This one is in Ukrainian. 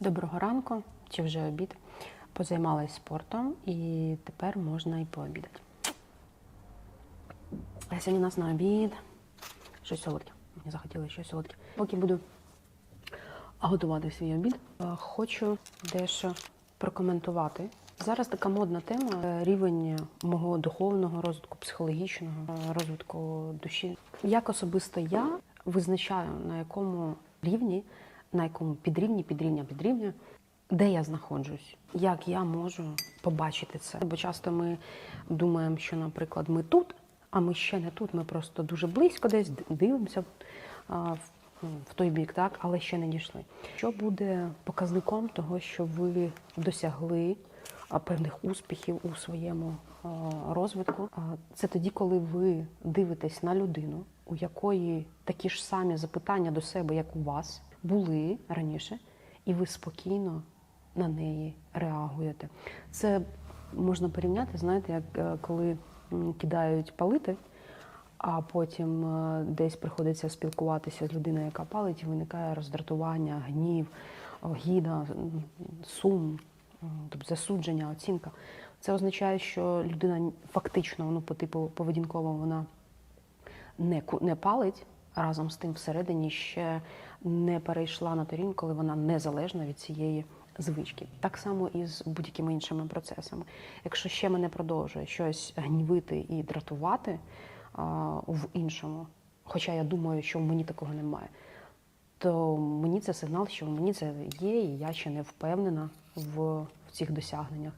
Доброго ранку чи вже обід. Позаймалась спортом і тепер можна і пообідати. А сьогодні у нас на обід щось солодке. Мені захотілося щось солодке. Поки буду готувати свій обід, хочу дещо прокоментувати. Зараз така модна тема е, рівень мого духовного розвитку, психологічного е, розвитку душі. Як особисто я визначаю, на якому рівні, на якому підрівні, підрівня, підрівня, де я знаходжусь, як я можу побачити це. Бо часто ми думаємо, що, наприклад, ми тут, а ми ще не тут. Ми просто дуже близько десь дивимося в, той бік, так, але ще не дійшли. Що буде показником того, що ви досягли певних успіхів у своєму розвитку? Це тоді, коли ви дивитесь на людину, у якої такі ж самі запитання до себе, як у вас, були раніше, і ви спокійно на неї реагуєте. Це можна порівняти, знаєте, як е, коли кидають палити, а потім е, десь приходиться спілкуватися з людиною, яка палить, і виникає роздратування, гнів, огіда, сум, тобто засудження, оцінка. Це означає, що людина фактично, ну, по типу поведінково, вона не, не палить, разом з тим всередині ще не перейшла на той рівень, коли вона незалежна від цієї звички. Так само і з будь-якими іншими процесами. Якщо ще мене продовжує щось гнівити і дратувати а, в іншому, хоча я думаю, що в мені такого немає, то мені це сигнал, що в мені це є, і я ще не впевнена в, в цих досягненнях.